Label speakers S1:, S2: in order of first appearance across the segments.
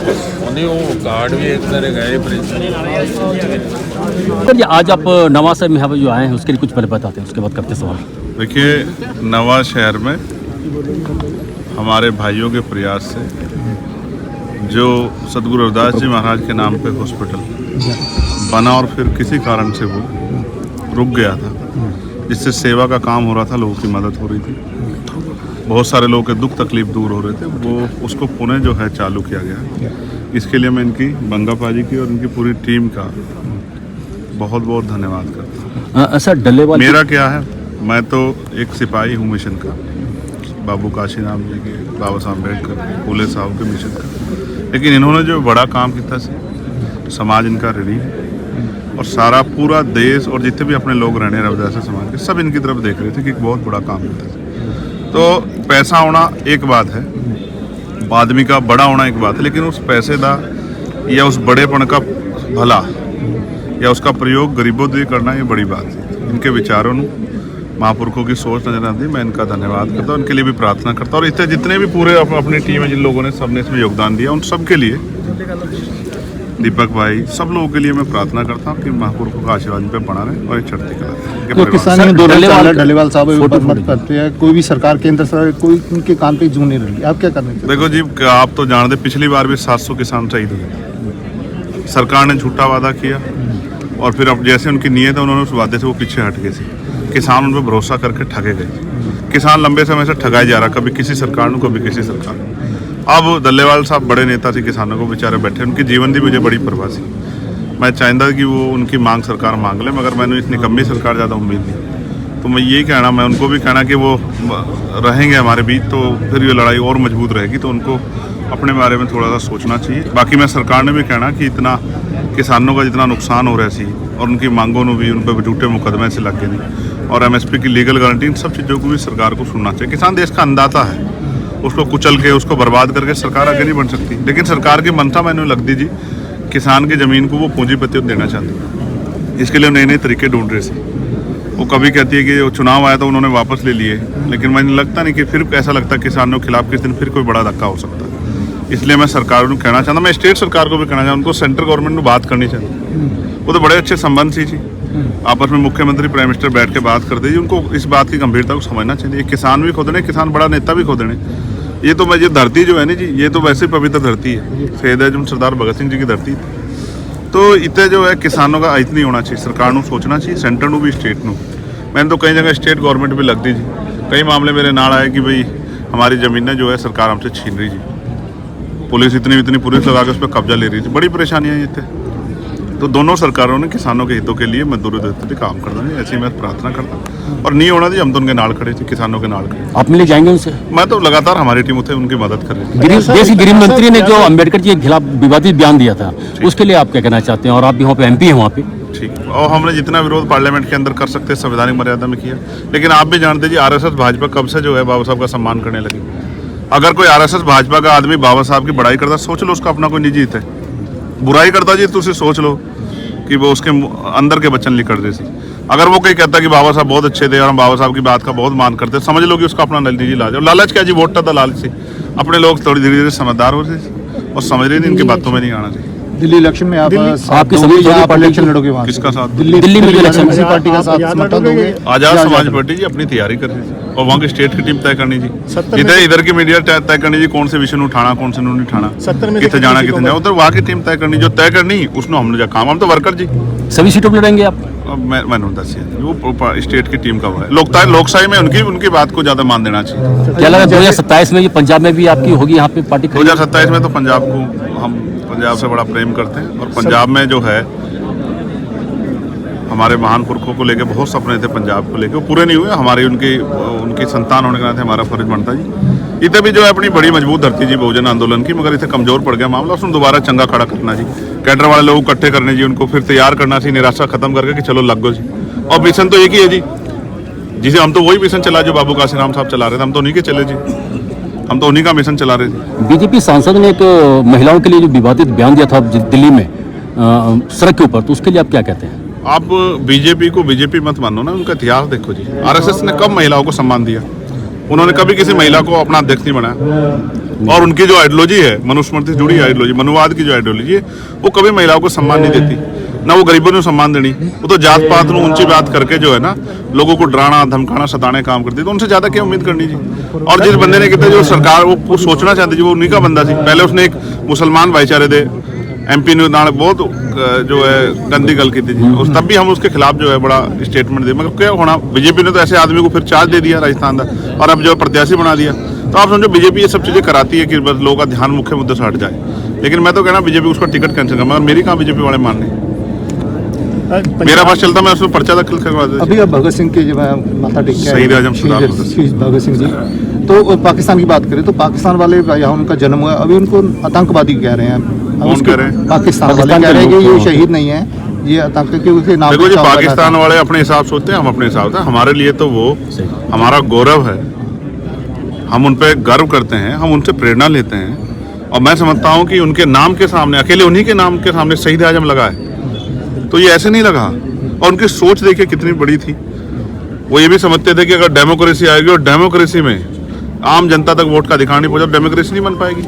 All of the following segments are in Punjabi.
S1: ਉਹਨੇ ਉਹ ਕਾਰਡ ਵੀ ਇੱਕ ਤਰ੍ਹਾਂ ਗਏ ਪ੍ਰਿੰਸੀਪਲ
S2: सर ये आज आप नवा से में जो आए हैं उसके लिए कुछ पहले बताते हैं उसके बाद करते सवाल
S1: देखिए नवा शहर में हमारे भाइयों के प्रयास से जो सदगुरु रविदास जी महाराज के नाम पे हॉस्पिटल बना और फिर किसी कारण से वो रुक गया था जिससे सेवा का काम हो रहा था लोगों की मदद हो रही थी बहुत सारे लोगों के दुख तकलीफ़ दूर हो रहे थे। वो उसको पुनः जो है चालू किया गया। इसके लिए मैं इनकी बंगापा जी की और इनकी पूरी टीम का बहुत बहुत धन्यवाद करता हूँ।
S2: सर डल्लेवाल
S1: मेरा क्या है? मैं तो एक सिपाही हूँ मिशन का। बाबू काशी राम जी के बाबा साहब अंबेडकर फूले साहब के मिशन का। लेकिन इन्होंने जो बड़ा काम किया से समाज इनका ऋणी और सारा पूरा देश और जितने भी अपने लोग रहने रविदास समाज के सब इनकी तरफ़ देख रहे थे कि एक बहुत बड़ा काम किया है। तो पैसा होना एक बात है आदमी का बड़ा होना एक बात है लेकिन उस पैसे का या उस बड़ेपन का भला या उसका प्रयोग गरीबों के लिए करना ये बड़ी बात है इनके विचारों ਨੂੰ महापुरुषों की सोच नजर आती है मैं इनका धन्यवाद करता हूँ उनके लिए भी प्रार्थना करता हूँ और इससे जितने भी पूरे अप- अपनी टीम है जिन लोगों ने सबने इसमें योगदान दिया उन सब के लिए दीपक भाई सब लोगों के लिए मैं प्रार्थना करता हूँ कि महापुरुषों का आशीर्वाद इन पे बना रहे और ये चढ़ती कला रहे। इनके
S3: तो
S1: परिवार
S3: किसान
S2: सर,
S3: में दो
S2: डल्लेवाल-
S3: डलेवाल डलेवाल साहब
S2: फोटो
S3: ऊपर मत
S2: फोटो।
S3: करते हैं कोई भी सरकार केंद्र सरकार कोई उनके काम पे जू नहीं रही आप क्या करने चाहते
S1: देखो जी क- आप तो जानते पिछली बार भी 700 किसान शहीद हुए सरकार ने झूठा वादा किया और फिर अब जैसे उनकी नीयत है उन्होंने उस वादे से वो पीछे हट गए थे किसान उन पर भरोसा करके ठगे गए किसान लंबे समय से ठगाया जा रहा कभी किसी सरकार ਨੂੰ कभी किसी सरकार ਨੂੰ अब दल्लेवाल साहब बड़े नेता थे, किसानों को बेचारे बैठे, उनकी जीवन की मुझे बड़ी परवाह सी मैं चाहता कि वो उनकी मांग सरकार मांग ले, मगर मैंने इस निकम्मी सरकार ज़्यादा उम्मीद नहीं तो मैं यही कहना, मैं उनको भी कहना कि वो रहेंगे हमारे बीच तो फिर ये लड़ाई और मज़बूत रहेगी तो उनको अपने बारे में थोड़ा सा सोचना चाहिए। बाकी मैं सरकार ने भी कहना कि इतना किसानों का जितना नुकसान हो रहा सी और उनकी मांगों ਨੂੰ भी उन पर झूठे मुकदमे से लग गए और एमएसपी की लीगल गारंटी, इन सब चीज़ों को भी सरकार को सुनना चाहिए। किसान देश का अन्नदाता है। उसको कुचल के उसको बर्बाद करके सरकार आगे नहीं बढ़ सकती लेकिन सरकार की मनता मैंने लगती जी किसान की ज़मीन को वो पूंजीपतियों को देना चाहती इसके लिए नए नए तरीके ढूंढ रहे थे वो कभी कहती है कि वो चुनाव आया तो उन्होंने वापस ले लिए लेकिन मैंने लगता नहीं कि फिर ऐसा लगता है किसानों के खिलाफ किस दिन फिर कोई बड़ा धक्का हो सकता है इसलिए मैं सरकार को कहना चाहता मैं स्टेट सरकार को भी कहना चाहता उनको सेंट्रल गवर्नमेंट में बात करनी चाहिए वो तो बड़े अच्छे संबंध सी जी आपस में मुख्यमंत्री प्राइम मिनिस्टर बैठ के बात करते जी उनको इस बात की गंभीरता को समझना चाहिए किसान भी खोदने किसान बड़ा नेता भी खोदने ये तो मैं ये धरती जो है ना जी ये तो वैसे ही पवित्र धरती है शहीद आजम सरदार भगत सिंह जी की धरती थी तो इतने जो है किसानों का अहित नहीं होना चाहिए सरकार ਨੂੰ सोचना चाहिए सेंटर ਨੂੰ भी स्टेट ਨੂੰ मैंने तो कई जगह स्टेट गवर्नमेंट भी लगती जी कई मामले मेरे नाल आए कि भाई हमारी ज़मीनें जो है सरकार हमसे छीन रही जी पुलिस इतनी इतनी पुलिस लगा के उस पर कब्जा ले रही थी बड़ी परेशानियां हैं इतने तो दोनों सरकारों ने किसानों के हितों के लिए मजदूरी देते थे काम करना जी ऐसी मैं प्रार्थना करता हूँ। और नहीं होना जी हम तो उनके नाल खड़े थे किसानों के नाल खड़े
S2: आप मिले जाएँगे उनसे?
S1: मैं तो लगातार हमारी टीम उठे उनकी मदद कर रही
S2: गृह देश के गृह मंत्री ने जो अंबेडकर जी के खिलाफ विवादित बयान दिया था उसके लिए आप क्या कहना चाहते हैं? और आप भी वहाँ पे एमपी हैं वहाँ पे?
S1: ठीक। है। और हमने जितना विरोध पार्लियामेंट के अंदर कर सकते हैं संवैधानिक मर्यादा में किया। लेकिन आप भी जानते जी आरएसएस भाजपा कब से जो है बाबा साहब का सम्मान करने लगी। अगर कोई आरएसएस भाजपा का आदमी बाबा साहब की बड़ाई करता सोच लो उसका अपना कोई निजी हित है। बुराई करता जी तो उसे सोच लो कि वो उसके मुंह- अंदर के बचन निकल रहे थे अगर वो कोई कहता कि बाबा साहब बहुत अच्छे थे और हम बाबा साहब की बात का बहुत मान करते समझ लो कि उसका अपना निजी इलाज है और लालच क्या जी वोट था लालच से अपने लोग थोड़ी धीरे धीरे समझदार हो रहे थे और समझ रहे थे इनकी बातों में नहीं आना चाहिए
S3: दिल्ली इलेक्शन में आप साथ
S2: आपकी
S3: दोगे
S2: सभी
S3: या आप
S2: पार्टी
S3: इलेक्शन
S2: की-
S3: लड़ोगे वहाँ से?
S1: किसका साथ
S3: दिल्ली
S2: दिल्ली में जो इलेक्शन
S3: किसी पार्टी का साथ समर्थन दोगे
S1: आजाद
S3: या
S1: समाज पार्टी जी अपनी तैयारी कर रही थी और वहाँ की स्टेट की टीम तय करनी जी इधर इधर की मीडिया तय तय करनी जी कौन से विषय ਨੂੰ उठाना कौन से ਨੂੰ नहीं उठाना कितने जाना कितने जाना उधर वहाँ की टीम तय करनी जो तय करनी उसमें हमने जा काम हम तो वर्कर जी
S2: सभी सीटों पर लड़ेंगे आप
S1: अब मैं मैंने दसिए वो स्टेट की टीम का वो है। लोकता लोकशाही में उनकी उनकी बात को ज़्यादा मान देना चाहिए।
S2: क्या लगा दो हज़ार सत्ताईस में ये पंजाब में भी आपकी होगी यहाँ पे पार्टी
S1: दो हज़ार सत्ताईस में तो पंजाब को हम पंजाब से बड़ा प्रेम करते हैं और पंजाब में जो है हमारे महान पुरखों को लेके बहुत सपने थे पंजाब को लेके। वो पूरे नहीं हुए हमारी उनकी उनकी संतान होने के नाते हमारा फ़र्ज़ बनता जी। इतने भी जो है अपनी बड़ी मज़बूत धरती जी बहुजन आंदोलन की मगर इतने कमज़ोर पड़ गया मामला। उसमें दोबारा चंगा खड़ा करना जी। कैडर वाले लोग इकट्ठे करने जी उनको फिर तैयार करना सी निराशा खत्म करके कि चलो लग गो जी। और मिशन तो एक ही है जी। जिसे हम तो वही मिशन चला जो बाबू काशी राम साहब चला रहे थे। हम तो उन्हीं के चले जी। हम तो उन्हीं का मिशन चला रहे थे।
S2: बीजेपी सांसद ने एक महिलाओं के लिए जो विवादित बयान दिया था दिल्ली में सड़क के ऊपर तो उसके लिए आप क्या कहते हैं?
S1: आप बीजेपी को बीजेपी मत मानो ना उनका इतिहास देखो जी। आरएसएस ने कब महिलाओं को सम्मान दिया। उन्होंने कभी किसी महिला को अपना अध्यक्ष नहीं बनाया। और उनकी जो आइडियोलॉजी है, मनुस्मृति जुड़ी आइडियोलॉजी मनुवाद की जो आइडियोलॉजी है, वो कभी महिलाओं को सम्मान नहीं देती। ना वो गरीबों ने सम्मान देनी। वो तो जात पात में ऊँची बात करके जो है ना, लोगों को डराना, धमकाना, सताने काम करती तो उनसे ज़्यादा क्या उम्मीद करनी जी? और जिस बंदे ने कहते जो सरकार, वो सोचना चाहती जी, वो उन्हीं का बंदा थी पहले उसने एक मुसलमान भाईचारे दे एमपी ने नाल बहुत अ, जो है गंदी गल की थी जी उस तब भी हम उसके खिलाफ जो है बड़ा स्टेटमेंट दिए मगर क्या होना बीजेपी ने तो ऐसे आदमी को फिर चार्ज दे दिया राजस्थान का और अब जो प्रत्याशी बना दिया तो आप समझो बीजेपी ये सब चीजें कराती है कि बस लोगों का ध्यान मुख्य मुद्दे से हट जाए लेकिन मैं तो कहना बीजेपी उसका टिकट कैंसिल कर मगर मेरी कहाँ बीजेपी वाले मानने मेरा पास चलता मैं उसमें पर्चा दाखिल करवा देता
S3: अभी अब भगत सिंह के जो है माथा टेक के आए,
S1: शहीद आजम सरदार
S3: शहीद-
S1: भगत सिंह।
S3: शहीद भगत सिंह जी तो वो पाकिस्तान की बात करें तो पाकिस्तान वाले यहाँ उनका जन्म हुआ अभी उनको आतंकवादी कह रहे हैं अब
S1: कौन
S3: उसके-
S1: कह रहे हैं?
S3: पाकिस्तान वाले कह रहे हैं कि ये। शहीद नहीं है। ये आतंक के नाम
S1: देखो जी पाकिस्तान वाले अपने हिसाब से होते हैं हम अपने हिसाब से हमारे लिए तो वो हमारा गौरव है। हम उन पर गर्व करते हैं हम उनसे प्रेरणा लेते हैं। और मैं समझता हूँ कि उनके नाम के सामने अकेले उन्हीं के नाम के सामने शहीद आज़म लगा है। तो ये ऐसे नहीं लगा। और उनकी सोच देखिए कितनी बड़ी थी। वो ये भी समझते थे कि अगर डेमोक्रेसी आएगी और डेमोक्रेसी में आम जनता तक वोट का अधिकार नहीं पहुँचा डेमोक्रेसी नहीं बन पाएगी।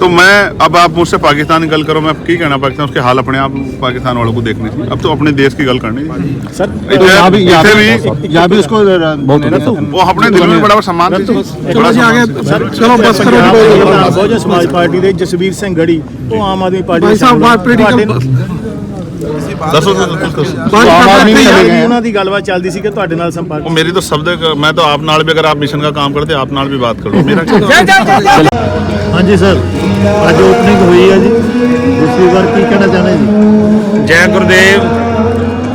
S1: तो मैं अब आप मुझसे पाकिस्तान की गल करो मैं की कहना पाकिस्तान उसके हाल अपने आप पाकिस्तान वालों को देखनी थी अब तो अपने देश की गल करनी थी
S2: सर
S3: तो यहाँ भी यहाँ
S1: इसे
S3: भी यहाँ भी उसको
S1: वो अपने दिल में बड़ा सम्मान थी बड़ा सम्मान थी।
S4: ਚਲੋ ਬਸ ਕਰੋ ਬਹੁਜਨ ਸਮਾਜ ਪਾਰਟੀ ਦੇ ਜਸਵੀਰ ਸਿੰਘ ਗੜੀ ਉਹ ਆਮ ਆਦਮੀ ਪਾਰਟੀ ਦੇ
S3: ਸਾਹਿਬ, ਬਾਹਰ
S4: ਤੁਹਾਡੇ ਨਾਲ-
S1: दसो दसो, दसो, दसो।
S3: तो आम आदमी में चले गए हैं।
S4: ਉਹਨਾਂ ਦੀ ਗੱਲਬਾਤ ਚੱਲਦੀ ਸੀ ਕਿ ਤੁਹਾਡੇ ਨਾਲ ਸੰਪਰਕ
S1: वो मेरी तो शब्द मैं तो आप नाल भी अगर आप मिशन का काम करते आप नाल भी बात करो मेरा क्या
S4: ਹਾਂਜੀ ਸਰ ਅੱਜ ਓਪਨਿੰਗ ਹੋਈ ਹੈ ਜੀ ਦੂਸਰੀ ਵਾਰ ਕੀ ਕਹਿਣਾ ਚਾਹੁੰਦੇ ਜੀ
S5: ਜੈ ਗੁਰਦੇਵ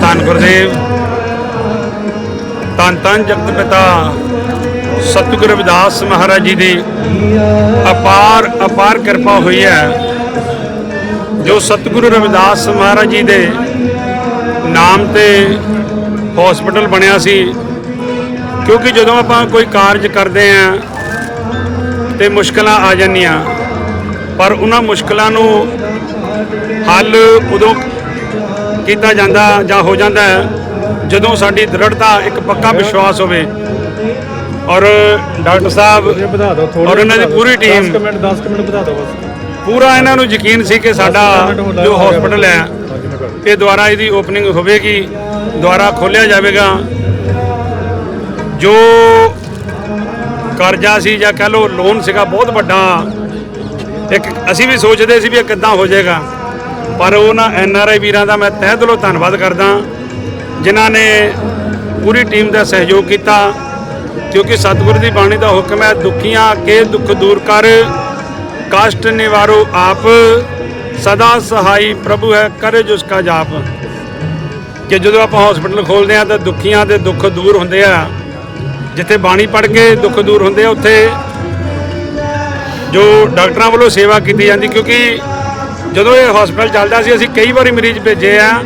S5: ਧੰਨ ਗੁਰਦੇਵ ਧੰਨ ਧੰਨ ਜਗਤ ਪਿਤਾ ਸਤਿਗੁਰੂ ਰਵਿਦਾਸ ਮਹਾਰਾਜ ਜੀ ਦੀ ਅਪਾਰ ਅਪਾਰ ਕਿਰਪਾ ਹੋਈ ਹੈ ਜੋ ਸਤਿਗੁਰੂ ਰਵਿਦਾਸ ਮਹਾਰਾਜ ਜੀ ਦੇ ਨਾਮ ਤੇ ਹਸਪੀਟਲ ਬਣਿਆ ਸੀ। ਕਿਉਂਕਿ ਜਦੋਂ ਆਪਾਂ ਕੋਈ ਕਾਰਜ ਕਰਦੇ ਆਂ ਤੇ ਮੁਸ਼ਕਲਾਂ ਆ ਜਾਂਦੀਆਂ ਪਰ ਉਹਨਾਂ ਮੁਸ਼ਕਲਾਂ ਨੂੰ ਹੱਲ ਉਦੋਂ ਕੀਤਾ ਜਾਂਦਾ ਜਾਂ ਹੋ ਜਾਂਦਾ ਹੈ ਜਦੋਂ ਸਾਡੀ ਦ੍ਰਿੜਤਾ ਇੱਕ ਪੱਕਾ ਵਿਸ਼ਵਾਸ ਹੋਵੇ। ਔਰ ਡਾਕਟਰ ਸਾਹਿਬ ਔਰ ਇਹਨਾਂ ਦੀ ਪੂਰੀ ਟੀਮ
S4: 10 ਮਿੰਟ 10 ਮਿੰਟ ਵਧਾ ਦਿਓ ਬਸ।
S5: ਪੂਰਾ ਇਹਨਾਂ ਨੂੰ ਯਕੀਨ ਸੀ ਕਿ ਸਾਡਾ ਜੋ ਹਸਪੀਟਲ ਹੈ ਇਹ ਦੁਆਰਾ ਇਹਦੀ ਓਪਨਿੰਗ ਹੋਵੇਗੀ, ਦੁਆਰਾ ਖੋਲਿਆ ਜਾਵੇਗਾ। ਜੋ ਕਰਜ਼ਾ ਸੀ ਜਾਂ ਕਹ ਲਓ ਲੋਨ ਸੀਗਾ, ਬਹੁਤ ਵੱਡਾ। ਇੱਕ ਅਸੀਂ ਵੀ ਸੋਚਦੇ ਸੀ ਵੀ ਇਹ ਕਿੱਦਾਂ ਹੋ ਜਾਏਗਾ। ਪਰ ਉਹਨਾਂ ਐਨ ਆਰ ਆਈ ਵੀਰਾਂ ਦਾ ਮੈਂ ਤਹਿ ਦਿਲੋਂ ਧੰਨਵਾਦ ਕਰਦਾ, ਜਿਨ੍ਹਾਂ ਨੇ ਪੂਰੀ ਟੀਮ ਦਾ ਸਹਿਯੋਗ ਕੀਤਾ। ਕਿਉਂਕਿ ਸਤਿਗੁਰੂ ਦੀ ਬਾਣੀ ਦਾ ਹੁਕਮ ਹੈ, ਦੁਖੀਆਂ ਕੇ ਦੁੱਖ ਦੂਰ ਕਰ, ਕਸ਼ਟ ਨਿਵਾਰੋ ਆਪ। ਸਦਾ ਸਹਾਈ ਪ੍ਰਭੂ ਹੈ, ਕਰੇ ਜਿਸ ਕਾ ਜਾਪ। ਕਿ ਜਦੋਂ ਆਪਾਂ ਹਸਪੀਟਲ ਖੋਲਦੇ ਆ ਤਾਂ ਦੁੱਖੀਆਂ ਦੇ ਦੁੱਖ ਦੂਰ ਹੁੰਦੇ ਆ। ਜਿੱਥੇ ਬਾਣੀ ਪੜ੍ਹ ਕੇ ਦੁੱਖ ਦੂਰ ਹੁੰਦੇ ਆ, ਉੱਥੇ ਜੋ ਡਾਕਟਰਾਂ ਵੱਲੋਂ ਸੇਵਾ ਕੀਤੀ ਜਾਂਦੀ, ਕਿਉਂਕਿ ਜਦੋਂ ਇਹ ਹਸਪਤਾਲ ਚੱਲਦਾ ਸੀ, ਅਸੀਂ ਕਈ ਵਾਰੀ ਮਰੀਜ਼ ਭੇਜੇ ਆ,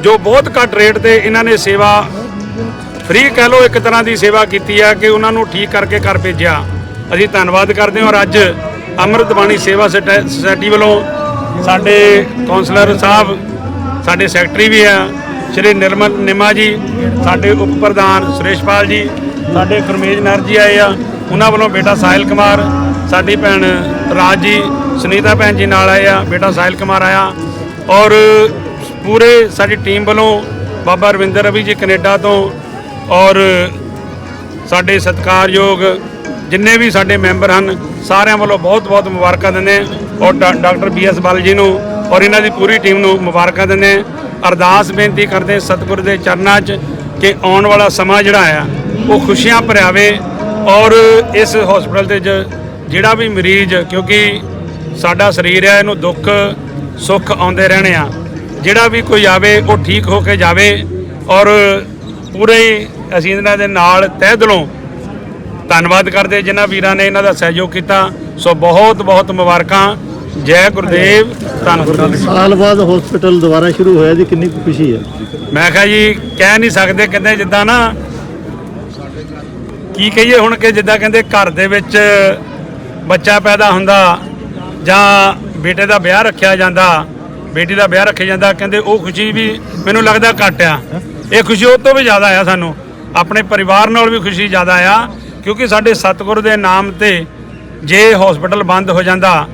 S5: ਜੋ ਬਹੁਤ ਘੱਟ ਰੇਟ ਤੇ ਇਹਨਾਂ ਨੇ ਸੇਵਾ ਫ੍ਰੀ ਕਹਿ ਲਓ, ਇੱਕ ਤਰ੍ਹਾਂ ਦੀ ਸੇਵਾ ਕੀਤੀ ਆ ਕਿ ਉਹਨਾਂ ਨੂੰ ਠੀਕ ਕਰਕੇ ਘਰ ਭੇਜਿਆ। ਅਸੀਂ ਧੰਨਵਾਦ ਕਰਦੇ ਹਾਂ ਔਰ ਅੱਜ ਅੰਮ੍ਰਿਤ ਬਾਣੀ ਸੇਵਾ ਸੋਸਾਇ- ਸੁਸਾਇਟੀ ਵੱਲੋਂ ਸਾਡੇ ਕਾਉਂਸਲਰ ਸਾਹਿਬ, ਸਾਡੇ ਸੈਕਟਰੀ ਵੀ ਆ, ਸ਼੍ਰੀ ਨਿਰਮਲ ਨਿਮਾ ਜੀ, ਸਾਡੇ ਉਪ ਪ੍ਰਧਾਨ ਸੁਰੇਸ਼ਪਾਲ ਜੀ, ਸਾਡੇ ਗੁਰਮੇਜ ਨਰ ਜੀ ਆਏ ਆ, ਉਹਨਾਂ ਵੱਲੋਂ ਬੇਟਾ ਸਾਹਿਲ ਕੁਮਾਰ, ਸਾਡੀ ਭੈਣ ਰਾਜ ਜੀ, ਸੁਨੀਤਾ ਭੈਣ ਜੀ ਨਾਲ ਆਏ ਆ, ਬੇਟਾ ਸਾਹਿਲ ਕੁਮਾਰ ਆਇਆ। ਔਰ ਪੂਰੇ ਸਾਡੀ ਟੀਮ ਵੱਲੋਂ ਬਾਬਾ ਰਵਿੰਦਰ ਰਵੀ ਜੀ ਕੈਨੇਡਾ ਤੋਂ ਔਰ ਸਾਡੇ ਸਤਿਕਾਰਯੋਗ ਜਿੰਨੇ ਵੀ ਸਾਡੇ ਮੈਂਬਰ ਹਨ, ਸਾਰਿਆਂ ਵੱਲੋਂ ਬਹੁਤ-ਬਹੁਤ ਮੁਬਾਰਕਾਂ ਦਿੰਦੇ ਔਰ ਡਾ- doctor B S Bal ji ਨੂੰ ਔਰ ਇਹਨਾਂ ਦੀ ਪੂਰੀ ਟੀਮ ਨੂੰ ਮੁਬਾਰਕਾਂ ਦਿੰਦੇ ਅਰਦਾਸ ਬੇਨਤੀ ਕਰਦੇ ਸਤਿਗੁਰ ਦੇ ਚਰਨਾਂ 'ਚ ਕਿ ਆਉਣ ਵਾਲਾ ਸਮਾਂ ਜਿਹੜਾ ਆ, ਉਹ ਖੁਸ਼ੀਆਂ ਭਰਿਆਵੇ ਔਰ ਇਸ ਹਸਪੀਟਲ ਦੇ ਜਿਹੜਾ ਵੀ ਮਰੀਜ਼, ਕਿਉਂਕਿ ਸਾਡਾ ਸਰੀਰ ਹੈ ਇਹਨੂੰ ਦੁੱਖ, ਸੁੱਖ ਆਉਂਦੇ ਰਹਿਣੇ ਆ। ਜਿਹੜਾ ਵੀ ਕੋਈ ਆਵੇ, ਉਹ ਠੀਕ ਹੋ ਕੇ ਜਾਵੇ। ਔਰ ਪੂਰੇ ਅਸੀਂ ਇਹਨਾਂ ਦੇ ਨਾਲ ਤਹਿ ਦਿਲੋਂ ਧੰਨਵਾਦ ਕਰਦੇ ਜਿਨ੍ਹਾਂ ਵੀਰਾਂ ਨੇ ਇਹਨਾਂ ਦਾ ਸਹਿਯੋਗ ਕੀਤਾ। ਸੋ ਬਹੁਤ ਬਹੁਤ ਮੁਬਾਰਕਾਂ। ਜੈ ਗੁਰਦੇਵ ਧੰਨ ਗੁਰਦੇਵ
S4: ਸਾਲ ਬਾਅਦ ਹਸਪੀਟਲ ਦੁਬਾਰਾ ਸ਼ੁਰੂ ਹੋਇਆ ਜੀ ਕਿੰਨੀ ਖੁਸ਼ੀ ਹੈ?
S5: ਮੈਂ ਕਿਹਾ ਜੀ ਕਹਿ ਨਹੀਂ ਸਕਦੇ ਕਹਿੰਦੇ ਜਿੱਦਾਂ ਨਾ ਕੀ ਕਹੀਏ ਹੁਣ ਕਿ ਜਿੱਦਾਂ ਕਹਿੰਦੇ ਘਰ ਦੇ ਵਿੱਚ ਬੱਚਾ ਪੈਦਾ ਹੁੰਦਾ ਜਾਂ ਬੇਟੇ ਦਾ ਵਿਆਹ ਰੱਖਿਆ ਜਾਂਦਾ ਬੇਟੀ ਦਾ ਵਿਆਹ ਰੱਖਿਆ ਜਾਂਦਾ ਕਹਿੰਦੇ ਉਹ ਖੁਸ਼ੀ ਵੀ ਮੈਨੂੰ ਲੱਗਦਾ ਘੱਟ ਆ। ਇਹ ਖੁਸ਼ੀ ਉਹ ਤੋਂ ਵੀ ਜ਼ਿਆਦਾ ਆ ਸਾਨੂੰ। ਆਪਣੇ ਪਰਿਵਾਰ ਨਾਲ ਵੀ ਖੁਸ਼ੀ ਜ਼ਿਆਦਾ ਆ। ਕਿਉਂਕਿ ਸਾਡੇ ਸਤਿਗੁਰ ਦੇ ਨਾਮ ਤੇ ਜੇ ਹਸਪੀਟਲ ਬੰਦ ਹੋ ਜਾਂਦਾ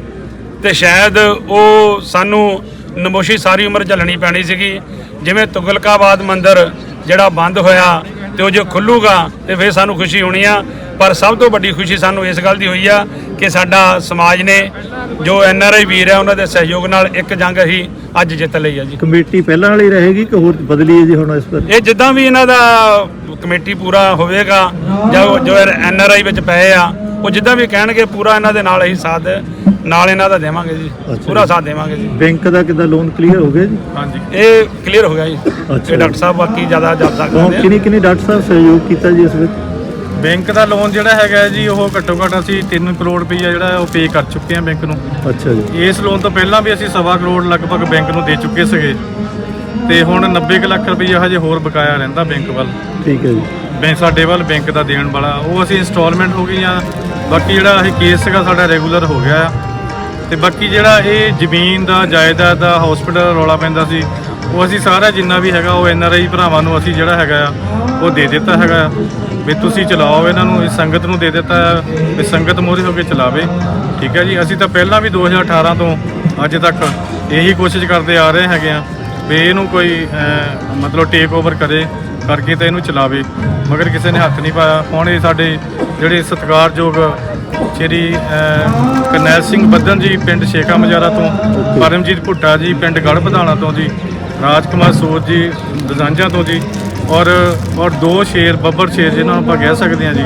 S5: ਤੇ ਸ਼ਾਇਦ ਉਹ ਸਾਨੂੰ ਨਮੋਸ਼ੀ ਸਾਰੀ ਉਮਰ ਝੱਲਣੀ ਪੈਣੀ ਸੀਗੀ। ਜਿਵੇਂ ਤੁਗਲਕਾਬਾਦ ਮੰਦਿਰ ਜਿਹੜਾ ਬੰਦ ਹੋਇਆ ਤੇ ਉਹ ਜੇ ਖੁੱਲੂਗਾ ਤੇ ਫਿਰ ਸਾਨੂੰ ਖੁਸ਼ੀ ਹੋਣੀ ਆ। ਪਰ ਸਭ ਤੋਂ ਵੱਡੀ ਖੁਸ਼ੀ ਸਾਨੂੰ ਇਸ ਗੱਲ ਦੀ ਹੋਈ ਆ ਕਿ ਸਾਡਾ ਸਮਾਜ ਨੇ ਜੋ ਐਨ ਆਰ ਆਈ ਵੀਰ ਆ ਉਹਨਾਂ ਦੇ ਸਹਿਯੋਗ ਨਾਲ ਇੱਕ ਜੰਗ ਅਸੀਂ ਅੱਜ ਜਿੱਤ ਲਈ ਆ ਜੀ।
S4: ਕਮੇਟੀ ਪਹਿਲਾਂ ਵਾਲੀ ਰਹੇਗੀ ਕਿ ਹੋਰ ਬਦਲੀ ਜੀ ਹੁਣ ਇਸ ਪਰ
S5: ਇਹ ਜਿੱਦਾਂ ਵੀ ਇਹਨਾਂ ਦਾ ਕਮੇਟੀ ਪੂਰਾ ਹੋਵੇਗਾ ਜਾਂ ਜੋ ਐਨ ਆਰ ਆਈ ਵਿੱਚ ਪਏ ਆ ਉਹ ਜਿੱਦਾਂ ਵੀ ਕਹਿਣਗੇ ਪੂਰਾ ਇਹਨਾਂ ਦੇ ਨਾਲ ਅਸੀਂ ਸਾਥ ਨਾਲ ਇਹਨਾਂ ਦਾ ਦੇਵਾਂਗੇ ਜੀ। ਪੂਰਾ। ਸਾਥ ਦੇਵਾਂਗੇ ਜੀ।
S4: ਬੈਂਕ ਦਾ ਕਿੱਦਾਂ ਲੋਨ ਕਲੀਅਰ ਹੋ ਗਿਆ ਜੀ?
S5: ਹਾਂਜੀ। ਇਹ ਕਲੀਅਰ ਹੋ ਗਿਆ ਜੀ।
S4: ਅੱਛਾ
S5: ਇਹ ਡਾਕਟਰ ਸਾਹਿਬ ਬਾਕੀ ਜ਼ਿਆਦਾ ਜਦ ਸਕਦੇ
S4: ਕਿੰਨੀ ਕਿੰਨੀ ਡਾਕਟਰ ਸਾਹਿਬ ਸਹਿਯੋਗ ਕੀਤਾ ਜੀ ਇਸ ਵਿੱਚ?
S6: ਬੈਂਕ ਦਾ ਲੋਨ ਜਿਹੜਾ ਹੈਗਾ ਜੀ ਉਹ ਘੱਟੋ ਘੱਟ ਅਸੀਂ 3 ਕਰੋੜ ਰੁਪਈਆ ਜਿਹੜਾ ਉਹ ਪੇ ਕਰ ਚੁੱਕੇ ਹਾਂ ਬੈਂਕ ਨੂੰ।
S4: ਅੱਛਾ ਜੀ।
S6: ਇਸ ਲੋਨ ਤੋਂ ਪਹਿਲਾਂ ਵੀ ਅਸੀਂ ਸਵਾ ਕਰੋੜ ਲਗਭਗ ਬੈਂਕ ਨੂੰ ਦੇ ਚੁੱਕੇ ਸੀਗੇ। ਤੇ ਹੁਣ 90 ਕੁ ਲੱਖ ਰੁਪਈਆ ਹਜੇ ਹੋਰ ਬਕਾਇਆ ਰਹਿੰਦਾ ਬੈਂਕ ਵੱਲ।
S4: ਠੀਕ ਹੈ ਜੀ।
S6: ਬੈਂਕ ਸਾਡੇ ਵੱਲ ਬੈਂਕ ਦਾ ਦੇਣ ਵਾਲਾ। ਉਹ ਅਸੀਂ ਇਨਸਟਾਲਮੈਂਟ ਹੋ ਗਈਆਂ। ਬਾਕੀ ਜਿਹੜਾ ਇਹ ਕੇਸ ਸੀਗਾ ਸਾਡਾ ਰੈਗੂਲਰ ਹੋ ਗਿਆ। ਆ ਤੇ ਬਾਕੀ ਜਿਹੜਾ ਇਹ ਜ਼ਮੀਨ ਦਾ ਜਾਇਦਾਦ ਦਾ ਹਸਪੀਟਲ ਰੌਲਾ ਪੈਂਦਾ ਸੀ ਉਹ ਅਸੀਂ ਸਾਰਾ ਜਿੰਨਾ ਵੀ ਹੈਗਾ ਉਹ ਐਨ ਆਰ ਆਈ ਭਰਾਵਾਂ ਨੂੰ ਅਸੀਂ ਜਿਹੜਾ ਹੈਗਾ ਆ ਉਹ ਦੇ ਦਿੱਤਾ ਹੈਗਾ। ਆ ਵੀ ਤੁਸੀਂ ਚਲਾਓ ਇਹਨਾਂ ਨੂੰ ਇਸ ਸੰਗਤ ਨੂੰ ਦੇ ਦਿੱਤਾ ਆ ਵੀ ਸੰਗਤ ਮੋਹਰੇ ਹੋ ਕੇ ਚਲਾਵੇ। ਠੀਕ ਹੈ ਜੀ ਅਸੀਂ ਤਾਂ ਪਹਿਲਾਂ ਵੀ 2018 ਤੋਂ ਅੱਜ ਤੱਕ ਇਹੀ ਕੋਸ਼ਿਸ਼ ਕਰਦੇ ਆ ਰਹੇ ਹੈਗੇ ਆ। ਵੀ ਇਹਨੂੰ ਕੋਈ ਮਤਲਬ ਟੇਕ ਓਵਰ ਕਰੇ, ਕਰਕੇ ਤਾਂ ਇਹਨੂੰ ਚਲਾਵੇ। ਮਗਰ ਕਿਸੇ ਨੇ ਹੱਥ ਨਹੀਂ ਪਾਇਆ। ਹੁਣ ਇਹ ਸਾਡੇ ਜਿਹੜੇ ਸਤਿਕਾਰਯੋਗ ਸ਼੍ਰੀ ਕਰਨੈਲ ਸਿੰਘ ਬੱਦਨ ਜੀ ਪਿੰਡ ਸ਼ੇਖਾ ਮਜਾਰਾ ਤੋਂ, ਪਰਮਜੀਤ ਭੁੱਟਾ ਜੀ ਪਿੰਡ ਗੜਪਧਾਣਾ ਤੋਂ ਜੀ, ਰਾਜਕੁਮਾਰ ਸੋਧ ਜੀ ਦਜ਼ਾਂਜਾਂ ਤੋਂ ਜੀ, ਔਰ ਔਰ ਦੋ ਸ਼ੇਰ, ਬੱਬਰ ਸ਼ੇਰ ਜਿਹਨਾਂ ਨੂੰ ਆਪਾਂ ਕਹਿ ਸਕਦੇ ਹਾਂ ਜੀ,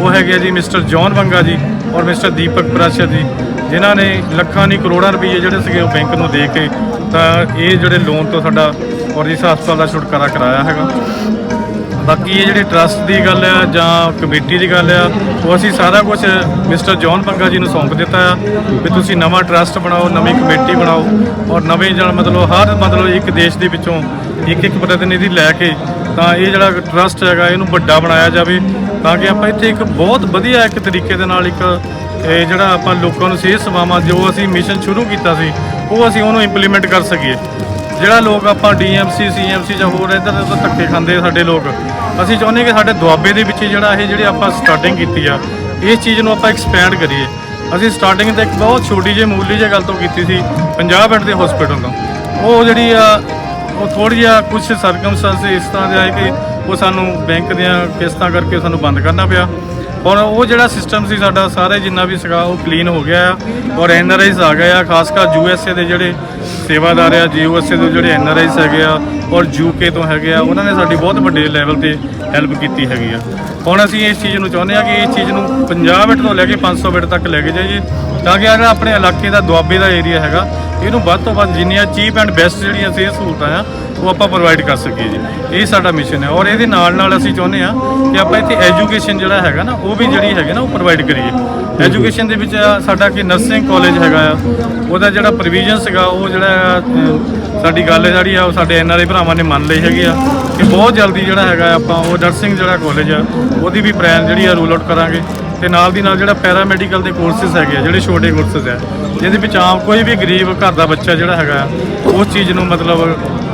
S6: ਉਹ ਹੈਗੇ ਆ ਜੀ ਮਿਸਟਰ ਜੌਨ ਵੰਗਾ ਜੀ ਔਰ ਮਿਸਟਰ ਦੀਪਕ ਪ੍ਰਾਸ਼ਾ ਜੀ। ਜਿਨ੍ਹਾਂ ਨੇ ਲੱਖਾਂ ਨਹੀਂ ਕਰੋੜਾਂ ਰੁਪਏ ਜਿਹੜੇ ਸੀਗੇ ਉਹ ਬੈਂਕ ਨੂੰ ਦੇ ਕੇ ਤਾਂ ਇਹ ਜਿਹੜੇ ਲੋਨ ਤੋਂ ਸਾਡਾ ਔਰ ਇਸ ਹਸਪਤਾਲ ਦਾ ਛੁਟਕਾਰਾ ਕਰਾਇਆ ਹੈਗਾ। ਬਾਕੀ ਇਹ ਜਿਹੜੀ ਟਰਸਟ ਦੀ ਗੱਲ ਆ ਜਾਂ ਕਮੇਟੀ ਦੀ ਗੱਲ ਆ, ਉਹ ਅਸੀਂ ਸਾਰਾ ਕੁਝ ਮਿਸਟਰ ਜੌਨ ਪੰਗਾ ਜੀ ਨੂੰ ਸੌਂਪ ਦਿੱਤਾ ਆ ਵੀ ਤੁਸੀਂ ਨਵਾਂ ਟਰਸਟ ਬਣਾਓ, ਨਵੀਂ ਕਮੇਟੀ ਬਣਾਓ ਔਰ ਨਵੇਂ ਜਿਹੜਾ ਮਤਲਬ ਹਰ ਮਤਲਬ ਇੱਕ ਦੇਸ਼ ਦੇ ਵਿੱਚੋਂ ਇੱਕ ਇੱਕ ਪ੍ਰਤੀਨਿਧੀ ਲੈ ਕੇ ਤਾਂ ਇਹ ਜਿਹੜਾ ਟਰਸਟ ਹੈਗਾ ਇਹਨੂੰ ਵੱਡਾ ਬਣਾਇਆ ਜਾਵੇ ਤਾਂ ਕਿ ਆਪਾਂ ਇੱਥੇ ਇੱਕ ਬਹੁਤ ਵਧੀਆ ਇੱਕ ਤਰੀਕੇ ਦੇ ਨਾਲ ਇੱਕ ਇਹ ਜਿਹੜਾ ਆਪਾਂ ਲੋਕਾਂ ਨੂੰ ਸਿਹਤ ਸੇਵਾਵਾਂ, ਜੋ ਅਸੀਂ ਮਿਸ਼ਨ ਸ਼ੁਰੂ ਕੀਤਾ ਸੀ, ਉਹ ਅਸੀਂ ਉਹਨੂੰ ਇੰਪਲੀਮੈਂਟ ਕਰ ਸਕੀਏ। ਜਿਹੜਾ ਲੋਕ ਆਪਾਂ ਡੀਐਮਸੀ ਸੀਐਮਸੀ ਜਾਂ ਹੋਰ ਇੱਧਰ ਉੱਧਰ ਧੱਕੇ ਖਾਂਦੇ ਸਾਡੇ ਲੋਕ, ਅਸੀਂ ਚਾਹੁੰਦੇ ਕਿ ਸਾਡੇ ਦੁਆਬੇ ਦੇ ਵਿੱਚ ਜਿਹੜਾ ਇਹ ਜਿਹੜੇ ਆਪਾਂ ਸਟਾਰਟਿੰਗ ਕੀਤੀ ਆ, ਇਸ ਚੀਜ਼ ਨੂੰ ਆਪਾਂ ਐਕਸਪੈਂਡ ਕਰੀਏ। ਅਸੀਂ ਸਟਾਰਟਿੰਗ ਤੇ ਇੱਕ ਬਹੁਤ ਛੋਟੀ ਜਿਹੀ, ਮੂਲੀ ਜਿਹੀ ਗੱਲ ਤੋਂ ਕੀਤੀ ਸੀ ਪੰਜਾਬ ਬੈੱਡ ਦੇ ਹਸਪੀਟਲ ਤੋਂ। ਉਹ ਜਿਹੜੀ ਆ, ਉਹ ਥੋੜੀ ਜਿਹਾ ਕੁਝ ਸਰਕਮਸਟੈਂਸ ਇਸ ਤਰ੍ਹਾਂ ਦੇ ਆਏ ਕਿ ਉਹ ਸਾਨੂੰ ਬੈਂਕ ਦੀਆਂ ਕਿਸ਼ਤਾਂ ਕਰਕੇ ਸਾਨੂੰ ਬੰਦ ਕਰਨਾ ਪਿਆ। ਔਰ ਉਹ ਜਿਹੜਾ ਸਿਸਟਮ ਸੀ ਸਾਡਾ, ਸਾਰੇ ਜਿੰਨਾ ਵੀ ਸੀਗਾ, ਉਹ ਕਲੀਨ ਹੋ ਗਿਆ ਆ ਔਰ ਐਨਆਰਆਈਜ਼ ਆ ਗਏ ਆ, ਖਾਸ ਕਰ ਯੂਐਸਏ ਦੇ ਜਿਹੜੇ ਸੇਵਾਦਾਰ ਆ ਯੂਐਸਏ ਦੇ ਜਿਹੜੇ ਐਨਆਰਆਈਜ਼ ਹੈਗੇ ਆ ਔਰ ਯੂਕੇ ਤੋਂ ਹੈਗੇ ਆ, ਉਹਨਾਂ ਨੇ ਸਾਡੀ ਬਹੁਤ ਵੱਡੇ ਲੈਵਲ ਤੇ ਹੈਲਪ ਕੀਤੀ ਹੈਗੀ ਆ। ਹੁਣ ਅਸੀਂ ਇਸ ਚੀਜ਼ ਨੂੰ ਚਾਹੁੰਦੇ ਆ ਕਿ ਇਸ ਚੀਜ਼ ਨੂੰ 50 ਮਿੰਟ ਤੋਂ ਲੈ ਕੇ 500 ਮਿੰਟ ਤੱਕ ਲੈ ਕੇ ਜਾਈਏ, ਤਾਂ ਕਿ ਜਿਹੜਾ ਆਪਣੇ ਇਲਾਕੇ ਦਾ ਦੁਆਬੇ ਦਾ ਏਰੀਆ ਹੈਗਾ ਇਹਨੂੰ ਵੱਧ ਤੋਂ ਵੱਧ ਜਿੰਨੀਆਂ ਚੀਪ ਐਂਡ ਬੈਸਟ ਜਿਹੜੀਆਂ ਸਿਹਤ ਸਹੂਲਤਾਂ ਆ ਉਹ ਆਪਾਂ ਪ੍ਰੋਵਾਈਡ ਕਰ ਸਕੀਏ ਜੀ। ਇਹ ਸਾਡਾ ਮਿਸ਼ਨ ਹੈ ਔਰ ਇਹਦੇ ਨਾਲ ਨਾਲ ਅਸੀਂ ਚਾਹੁੰਦੇ ਆ ਕਿ ਆਪਾਂ ਇੱਥੇ ਐਜੂਕੇਸ਼ਨ ਜਿਹੜਾ ਹੈਗਾ ਨਾ ਉਹ ਵੀ ਜਿਹੜੀ ਹੈਗੇ ਨਾ ਉਹ ਪ੍ਰੋਵਾਈਡ ਕਰੀਏ। ਐਜੂਕੇਸ਼ਨ ਦੇ ਵਿੱਚ ਸਾਡਾ ਕਿ ਨਰਸਿੰਗ ਕਾਲਜ ਹੈਗਾ ਆ ਉਹਦਾ ਜਿਹੜਾ ਪ੍ਰੋਵੀਜ਼ਨ ਸੀਗਾ ਉਹ ਜਿਹੜਾ ਸਾਡੀ ਗੱਲ ਜਿਹੜੀ ਆ ਉਹ ਸਾਡੇ ਐਨਆਰਆਈ ਭਰਾਵਾਂ ਨੇ ਮੰਨ ਲਈ ਹੈਗੀ ਆ। ਕਿ ਬਹੁਤ ਜਲਦੀ ਜਿਹੜਾ ਹੈਗਾ ਆਪਾਂ ਉਹ ਨਰਸਿੰਗ ਜਿਹੜਾ ਕਾਲਜ ਆ ਉਹਦੀ ਵੀ ਪਲਾਨ ਜਿਹੜੀ ਆ ਰੂਲ ਆਊਟ ਕਰਾਂਗੇ। ਤੇ ਨਾਲ ਦੀ ਨਾਲ ਜਿਹੜਾ ਪੈਰਾਮੈਡੀਕਲ ਦੇ ਕੋਰਸਸ ਹੈਗੇ ਆ ਜਿਹੜੇ ਛੋਟੇ ਕੋਰਸਸ ਆ ਜਿਹਦੇ ਵਿੱਚ ਆਮ ਕੋਈ ਵੀ ਗਰੀਬ ਘਰ ਦਾ ਬੱਚਾ ਜਿਹੜਾ ਹੈਗਾ ਉਸ ਚੀਜ਼ ਨੂੰ ਮਤਲਬ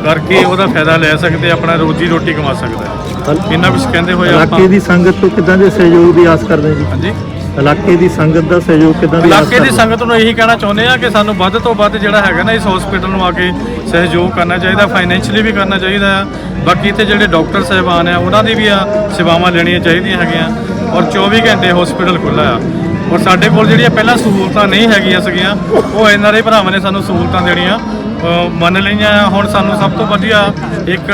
S6: ਕਰਕੇ ਉਹਦਾ ਫਾਇਦਾ ਲੈ ਸਕਦੇ ਆਪਣਾ ਰੋਜੀ ਰੋਟੀ ਕਮਾ ਸਕਦਾ। ਇੰਨਾ ਕੁਝ ਕਹਿੰਦੇ ਹੋਏ ਆਪਾਂ
S4: ਇਲਾਕੇ ਦੀ ਸੰਗਤ ਤੋਂ ਕਿੱਦਾਂ ਦੇ ਸਹਿਯੋਗ ਦੀ ਆਸ ਕਰਦੇ ਜੀ?
S6: ਹਾਂਜੀ?
S4: ਇਲਾਕੇ ਦੀ ਸੰਗਤ ਦਾ ਸਹਿਯੋਗ ਕਿੱਦਾਂ ਦੀ ਆਸ
S6: ਇਲਾਕੇ ਦੀ ਸੰਗਤ ਨੂੰ ਇਹੀ ਕਹਿਣਾ ਚਾਹੁੰਦੇ ਆ ਕਿ ਸਾਨੂੰ ਵੱਧ ਤੋਂ ਵੱਧ ਜਿਹੜਾ ਹੈਗਾ ਨਾ ਇਸ ਹਸਪੀਟਲ ਨੂੰ ਆ ਕੇ ਸਹਿਯੋਗ ਕਰਨਾ ਚਾਹੀਦਾ ਫਾਈਨੈਂਸ਼ੀਅਲੀ ਵੀ ਕਰਨਾ ਚਾਹੀਦਾ ਆ ਬਾਕੀ ਇੱਥੇ ਜਿਹੜੇ ਡਾਕਟਰ ਸਾਹਿਬਾਨ ਆ ਉਹਨਾਂ ਦੀ ਵੀ ਆ ਸੇਵਾਵਾਂ ਲੈਣੀਆਂ ਚਾਹੀਦੀਆਂ ਹੈਗੀਆਂ। ਔਰ 24 ਘੰਟੇ ਹਸਪੀਟਲ ਖੁੱਲ੍ਹਾ ਆ। ਔਰ ਸਾਡੇ ਕੋਲ ਜਿਹੜੀਆਂ ਪਹਿਲਾਂ ਸਹੂਲਤਾਂ ਨਹੀਂ ਹੈਗੀਆਂ ਸੀਗੀਆਂ ਉਹ ਐਨਆਰਆਈ ਭਰਾਵਾਂ ਨੇ ਸਾਨੂੰ ਸਹੂਲਤਾਂ ਦੇਣੀਆਂ। ਮੰਨ ਲਈਆਂ ਹੁਣ ਸਾਨੂੰ ਸਭ ਤੋਂ ਵਧੀਆ ਇੱਕ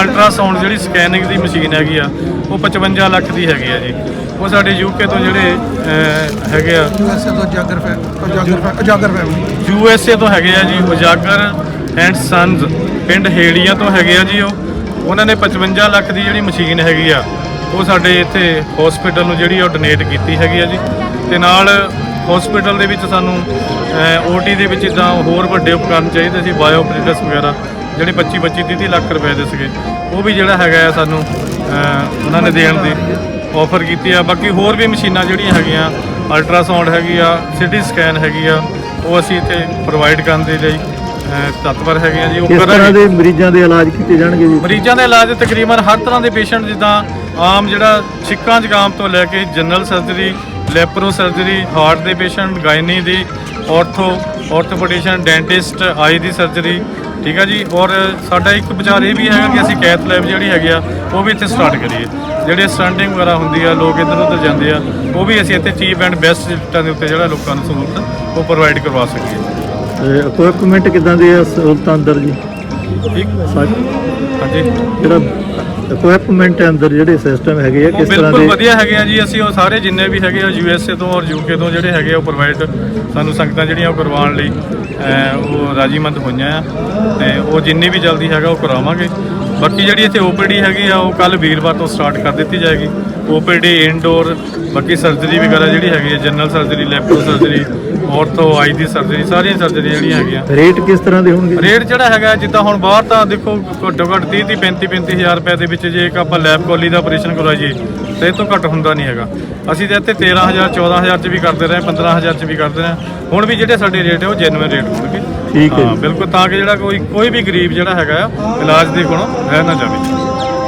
S6: ਅਲਟਰਾਸਾਊਂਡ ਜਿਹੜੀ ਸਕੈਨਿੰਗ ਦੀ ਮਸ਼ੀਨ ਹੈਗੀ ਆ ਉਹ 55 ਲੱਖ ਦੀ ਹੈਗੀ ਆ ਜੀ। ਉਹ ਸਾਡੇ ਯੂਕੇ ਤੋਂ ਜਿਹੜੇ ਹੈਗੇ ਆ।
S7: ਯੂਐਸਏ ਤੋਂ Jagar family.
S6: U S A ਤੋਂ ਹੈਗੇ ਆ ਜੀ ਉਜਾਗਰ ਐਂਡ ਸਨਜ਼ ਪਿੰਡ ਹੇੜੀਆਂ ਤੋਂ ਹੈਗੇ ਆ ਜੀ ਉਹ। ਉਹਨਾਂ ਨੇ 55 ਲੱਖ ਦੀ ਜਿਹੜੀ ਮਸ਼ੀਨ ਹੈਗੀ ਆ ਉਹ ਸਾਡੇ ਇੱਥੇ ਹਸਪੀਟਲ ਨੂੰ ਜਿਹੜੀ ਉਹ ਡੋਨੇਟ ਕੀਤੀ ਹੈਗੀ ਆ ਜੀ। ਤੇ ਨਾਲ ਹਸਪੀਟਲ ਦੇ ਵਿੱਚ ਸਾਨੂੰ ਓਟੀ ਦੇ ਵਿੱਚ ਇਦਾਂ ਹੋਰ ਵੱਡੇ ਉਪਕਰਨ ਚਾਹੀਦੇ ਸੀ ਬਾਇਓ ਪ੍ਰਿੰਟਰਸ ਵਗੈਰਾ ਜਿਹੜੇ 25 25 30 ਲੱਖ ਰੁਪਏ ਦੇ ਸੀਗੇ ਉਹ ਵੀ ਜਿਹੜਾ ਹੈਗਾ ਆ ਸਾਨੂੰ ਉਹਨਾਂ ਨੇ ਦੇਣ ਦੀ ਆਫਰ ਕੀਤੀ ਆ। ਬਾਕੀ ਹੋਰ ਵੀ ਮਸ਼ੀਨਾਂ ਜਿਹੜੀਆਂ ਹੈਗੀਆਂ ਅਲਟਰਾਸਾਊਂਡ ਹੈਗੀ ਆ ਸਿਟੀ ਸਕੈਨ ਹੈਗੀ ਆ ਉਹ ਅਸੀਂ ਇੱਥੇ ਪ੍ਰੋਵਾਈਡ ਕਰਨ ਦੇ ਲਈ ਤਤਪਰ ਹੈਗੇ ਆ ਜੀ। ਉਹ
S4: ਤਰ੍ਹਾਂ ਦੇ ਮਰੀਜ਼ਾਂ ਦੇ ਇਲਾਜ ਕੀਤੇ ਜਾਣਗੇ ਜੀ?
S6: ਮਰੀਜ਼ਾਂ ਦੇ ਇਲਾਜ ਤਕਰੀਬਨ ਹਰ ਤਰ੍ਹਾਂ ਦੇ ਪੇਸ਼ੈਂਟ ਜਿੱਦਾਂ ਆਮ ਜਿਹੜਾ ਛਿੱਕਾਂ ਜ਼ੁਕਾਮ ਤੋਂ ਲੈ ਕੇ general surgery laparo surgery heart ਦੇ ਪੇਸ਼ੈਂਟ ਗਾਇਨੀ ਦੀ ਆਰਥੋ ਆਰਥੋਪੈਡਿਸ਼ਨ ਡੈਂਟਿਸਟ ਆਈ ਦੀ ਸਰਜਰੀ ਠੀਕ ਆ ਜੀ? ਔਰ ਸਾਡਾ ਇੱਕ ਵਿਚਾਰ ਇਹ ਵੀ ਹੈਗਾ ਕਿ ਅਸੀਂ ਕੈਥ ਲੈਬ ਜਿਹੜੀ ਹੈਗੀ ਆ ਉਹ ਵੀ ਇੱਥੇ ਸਟਾਰਟ ਕਰੀਏ। ਜਿਹੜੇ ਸਟੰਟਿੰਗ ਵਗੈਰਾ ਹੁੰਦੀ ਆ ਲੋਕ ਇੱਧਰ ਉੱਧਰ ਜਾਂਦੇ ਆ ਉਹ ਵੀ ਅਸੀਂ ਇੱਥੇ ਚੀਪ ਐਂਡ ਬੈਸਟ ਰੇਟਾਂ ਦੇ ਉੱਤੇ ਜਿਹੜਾ ਲੋਕਾਂ ਨੂੰ ਸਹੂਲਤ ਉਹ ਪ੍ਰੋਵਾਈਡ ਕਰਵਾ ਸਕੀਏ।
S4: ਇਕਵਿਪਮੈਂਟ ਕਿਦਾਂ ਦੇ ਆ ਸਹੂਲਤਾਂ ਅੰਦਰ ਜੀ? ਸਾਡੀ
S6: ਹਾਂਜੀ।
S4: ਜਿਹੜਾ ਇਕਵਿਪਮੈਂਟ ਅੰਦਰ ਜਿਹੜੇ ਸਿਸਟਮ ਹੈਗੇ ਆ
S6: ਉਹ
S4: ਕਿਸ ਤਰ੍ਹਾਂ
S6: ਬਿਲਕੁਲ
S4: ਦੇ
S6: ਵਧੀਆ ਹੈਗੇ ਆ ਜੀ ਅਸੀਂ ਉਹ ਸਾਰੇ ਜਿੰਨੇ ਵੀ ਹੈਗੇ ਆ ਯੂਐਸਏ ਤੋਂ ਔਰ ਯੂਕੇ ਤੋਂ ਜਿਹੜੇ ਹੈਗੇ ਆ ਉਹ ਪ੍ਰੋਵਾਈਡ ਸਾਨੂੰ ਸੰਗਤਾਂ ਜਿਹੜੀਆਂ ਉਹ ਕਰਵਾਉਣ ਲਈ ਅਹ, ਉਹ ਰਾਜੀਮੰਦ ਹੋਈਆਂ ਆ। ਤੇ ਉਹ ਜਿੰਨੀ ਵੀ ਜਲਦੀ ਹੈਗਾ ਉਹ ਕਰਾਵਾਂਗੇ। ਬਾਕੀ ਜਿਹੜੀ ਇੱਥੇ ਓਪੀਡੀ ਹੈਗੀ ਆ ਉਹ ਕੱਲ ਵੀਰਵਾਰ ਤੋਂ ਸਟਾਰਟ ਕਰ ਦਿੱਤੀ ਜਾਏਗੀ। ਓਪੀਡੀ ਇਨਡੋਰ ਬਾਕੀ ਸਰਜਰੀ ਵਗੈਰਾ ਜਿਹੜੀ ਹੈਗੀ ਹੈ general surgery laparo surgery ortho eye ਦੀ ਸਰਜਰੀ ਸਾਰੀਆਂ ਸਰਜਰੀ ਜਿਹੜੀਆਂ ਹੈਗੀਆਂ।
S4: ਰੇਟ ਕਿਸ ਤਰ੍ਹਾਂ ਦੇ ਹੋਣਗੇ
S6: ਰੇਟ ਜਿਹੜਾ ਹੈਗਾ ਜਿੱਦਾਂ ਹੁਣ ਬਾਹਰ ਤਾਂ ਦੇਖੋ ਘੱਟੋ ਘੱਟ 30 30 35 35 ਹਜ਼ਾਰ ਰੁਪਏ ਦੇ ਵਿੱਚ ਜੇ ਇੱਕ ਆਪਾਂ ਲੈਬ ਕੋਲੀ ਦਾ ਆਪਰੇਸ਼ਨ ਕਰਵਾਈਏ ਤੇ ਇਹ ਤੋਂ ਘੱਟ ਹੁੰਦਾ ਨਹੀਂ ਹੈਗਾ। ਅਸੀਂ ਤੇ ਇੱਥੇ 13000 14000 ਚ ਵੀ ਕਰਦੇ ਰਹੇ 15000 ਚ ਵੀ ਕਰਦੇ ਰਹੇ। ਹੁਣ ਵੀ ਜਿਹੜੇ ਸਾਡੇ ਰੇਟ ਹੈ ਉਹ ਜੈਨੂਇਨ ਰੇਟ ਹੋਣਗੇ।
S4: ਠੀਕ ਹੈ।
S6: ਬਿਲਕੁਲ ਤਾਂ ਕਿ ਜਿਹੜਾ ਕੋਈ ਕੋਈ ਵੀ ਗਰੀਬ ਜਿਹੜਾ ਹੈਗਾ ਇਲਾਜ ਦੇ ਕੋਲੋਂ ਰਹਿ ਨਾ ਜਾਵੇ।